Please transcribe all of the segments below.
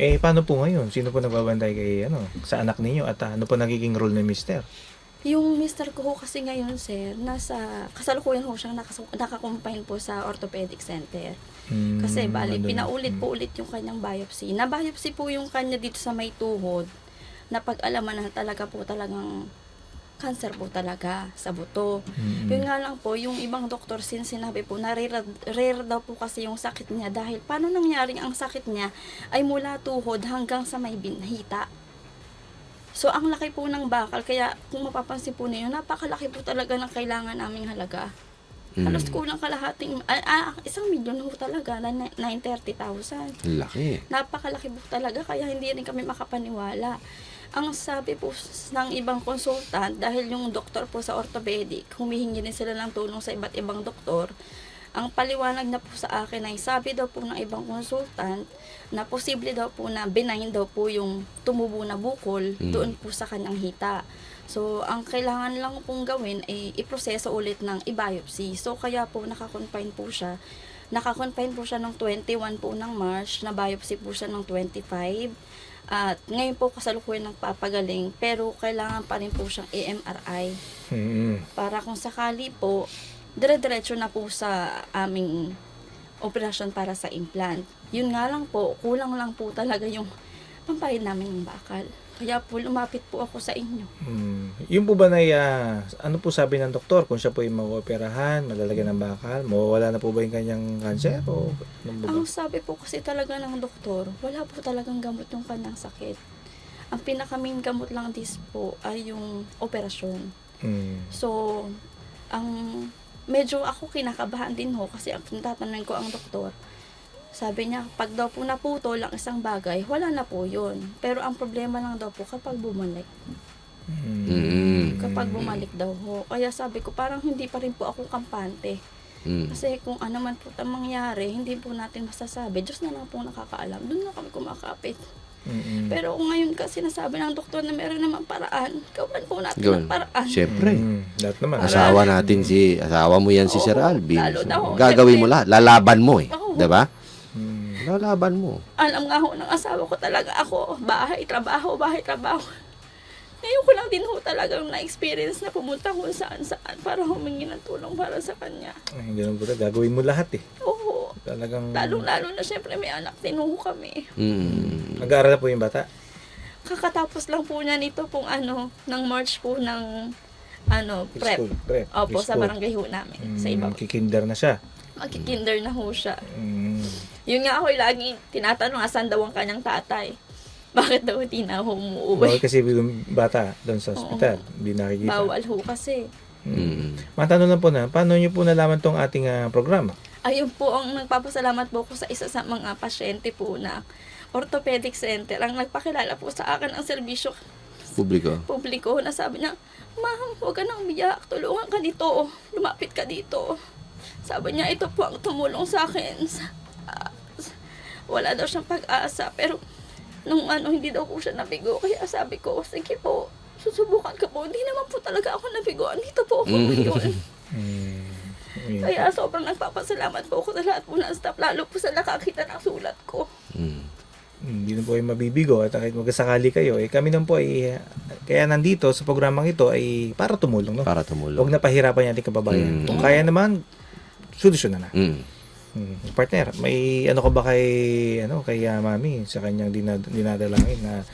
Eh, paano po ngayon? Sino po nagbabantay kay, ano, sa anak ninyo? At ah, ano po nagiging role ni mister? Yung mister ko ho kasi ngayon, sir, nasa, kasalukuyan ho siyang nakas- nakakumpine po sa orthopedic center. Hmm, Kasi bali, nandun- pinaulit hmm. po ulit yung kanyang biopsy. Na-biopsy po yung kanya dito sa may tuhod na pag-alaman na talaga po talagang cancer po talaga sa buto. Mm-mm. Yun nga lang po, yung ibang doktor sin sinabi po na rare, rare daw po kasi yung sakit niya dahil paano nangyaring ang sakit niya ay mula tuhod hanggang sa may binhita. So, ang laki po ng bakal, kaya kung mapapansin po ninyo, napakalaki po talaga ng kailangan naming halaga. Mm. Halos kulang kalahating, ah, ah, isang milyon ho talaga, na ni- 930,000. Laki. Napakalaki po talaga, kaya hindi rin kami makapaniwala. Ang sabi po ng ibang consultant, dahil yung doktor po sa orthopedic, humihingi din sila ng tulong sa iba't ibang doktor, ang paliwanag na po sa akin ay sabi daw po ng ibang consultant na posible daw po na benign daw po yung tumubo na bukol Mm. doon po sa kanyang hita. So, ang kailangan lang pong gawin ay iproseso ulit ng i-biopsy. So, kaya po nakakonfine po siya. Nakakonfine po siya ng 21 po ng March, na biopsy po siya ng 25. At ngayon po kasalukuyan nagpapagaling, pero kailangan pa rin po siyang EMRI Mm-mm. para kung sakali po, dire-diretso na po sa aming operasyon para sa implant. Yun nga lang po, kulang lang po talaga yung pambayad namin ng bakal. Kaya po lumapit po ako sa inyo. Hmm. Yung po ba na, ah, ano po sabi ng doktor? Kung siya po yung mauoperahan, malalagyan ng bakal, mawawala na po ba yung kanyang cancer? O ano? Ang sabi po kasi talaga ng doktor, wala po talagang gamot yung kanyang sakit. Ang pinaka-main gamot lang dis po ay yung operasyon. Hmm. So, ang medyo ako kinakabahan din ho kasi ang tatanungin ko ang doktor, sabi niya, pag daw po naputo lang isang bagay, wala na po yun. Pero ang problema lang daw po kapag bumalik. Mm. Kapag bumalik daw ho. Kaya sabi ko, parang hindi pa rin po ako kampante. Mm. Kasi kung ano man po ang mangyari, hindi po natin masasabi. Diyos na lang po nakakaalam. Doon na kami kumakapit. Mm-mm. Pero kung ngayon kasi nasabi ng doktor na meron naman paraan, gawan po natin Gawin. ng paraan. Siyempre. Mm, lahat naman. Asawa natin si, asawa mo yan si Oo, Sir Alvin. lalo na So, ho, gagawin mo siyempre. lahat. Lalaban mo eh. Oo. 'Di ba? Hmm. Lalaban mo. alam nga ho ng asawa ko talaga ako, bahay, trabaho, bahay, trabaho. Ngayon ko lang din ho talagang na-experience na pumunta kung saan saan para humingi ng tulong para sa kanya. Ay, ganun po talaga. Gagawin mo lahat eh. Oo. Talagang... Lalong-lalo na syempre may anak din ho kami. Mm. Nag-aaral na po yung bata? Kakatapos lang po niya nito pong ano, ng March po ng ano, prep. School, prep. Opo, sa Preschool. barangay ho namin. Sa Mm, iba. Kikinder na siya. Magkikinder na ho siya. Mm. Yun nga ako lagi tinatanong asan daw ang kanyang tatay. Bakit daw hindi na ho Bawal kasi yung bata doon sa ospital. Hindi nakikita. Bawal ho kasi. Mm. Matanong lang po na, paano nyo po nalaman tong ating ah, programa? Ayun po ang nagpapasalamat po ko sa isa sa mga pasyente po na orthopedic center. Ang nagpakilala po sa akin ang serbisyo Publiko. publiko na sabi niya, Ma'am, huwag ka nang umiyak. Tulungan ka dito. Lumapit ka dito. Sabi niya, ito po ang tumulong sa akin. Sa- wala daw siyang pag-asa. Pero nung ano, hindi daw po siya nabigo. Kaya sabi ko, sige po, susubukan ka po. Hindi naman po talaga ako nabigo. Dito po ako ngayon. Mm. Ayun. Kaya sobrang nagpapasalamat po ako sa lahat po ng staff, lalo po sa nakakita ng sulat ko. Mm. Hindi na po ay mabibigo at kahit magkasakali kayo, eh, kami naman po ay, kaya nandito sa programang ito ay para tumulong. No? Para Huwag tumulong. na pahirapan yung ating kababayan. Mm. Kung kaya naman, solusyon na na. Mm. Hmm. Partner, may ano ka ba kay ano kay ah, Mami sa kanyang dinad- dinadalangin na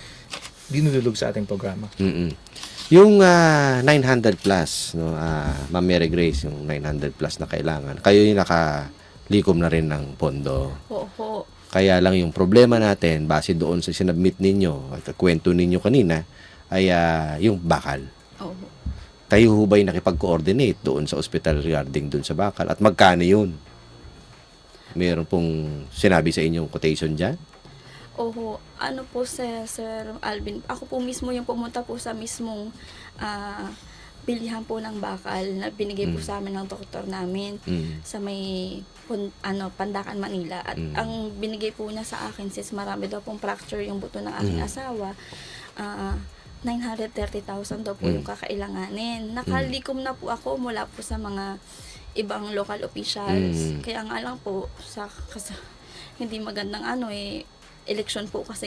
dinudulog sa ating programa? Mm-mm. Yung ah, 900 plus, no, ah, Ma'am Mary Grace, yung 900 plus na kailangan, kayo yung nakalikom na rin ng pondo. Oo. Kaya lang yung problema natin, base doon sa sinabmit ninyo at kwento ninyo kanina, ay ah, yung bakal. Oo. Kayo ho ba'y nakipag-coordinate doon sa hospital regarding doon sa bakal? At magkano yun? Meron pong sinabi sa inyong quotation dyan? Oo. Ano po Sir, Sir Alvin, ako po mismo yung pumunta po sa mismong ah, bilihan po ng bakal na binigay po Mm. sa amin ng doktor namin Mm. sa may pun- ano Pandakan Manila at Mm. ang binigay po niya sa akin since marami daw pong fracture yung buto ng aking Mm. asawa ah 930,000 daw po Mm. yung kakailanganin. Nakalikom na po ako mula po sa mga ibang local officials. Mm. Kaya nga lang po sa kasi hindi magandang ano eh election po kasi